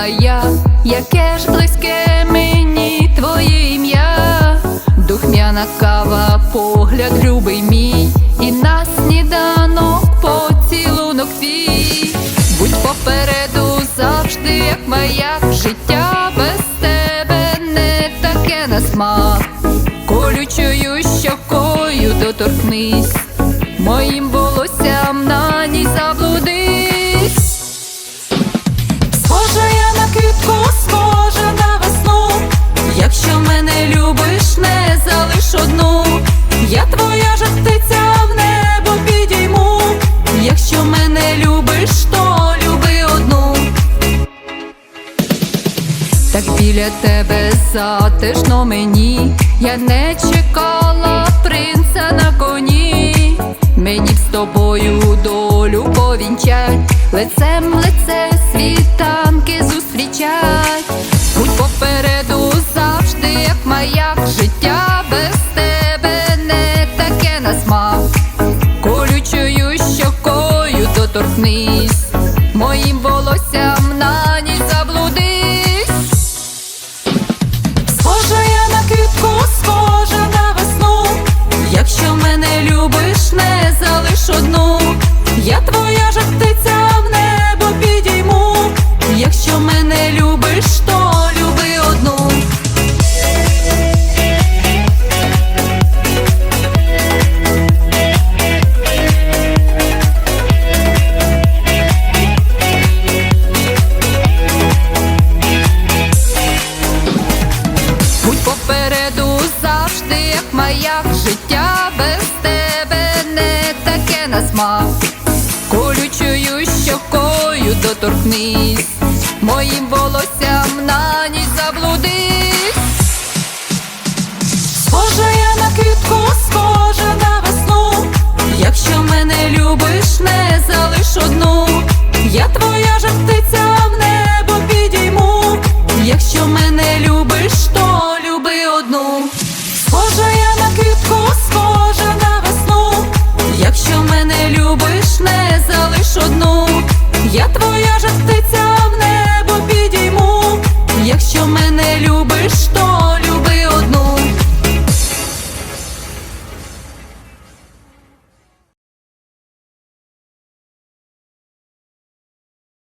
забула я, яке ж близьке мені твоє ім'я, духмяна кава, погляд любий мій, і на сніданок поцілунок твій. Будь попереду завжди, як маяк, життя без тебе не таке на смак. Колючою щокою доторкнись, Так біля тебе затишно мені, я не чекала принца на коні. Мені б з тобою долю повінчать, лицем лице світанки зустрічать. Будь попереду завжди, як маяк, життя без тебе не таке на смак. Колючою щокою доторкнись, залиш одну. Я твоя же птиця в небо підійму. Якщо мене любиш, то люби одну. Будь попереду завжди, як маяк, життя доторкнись, моїм волоссям на ніч заблудись.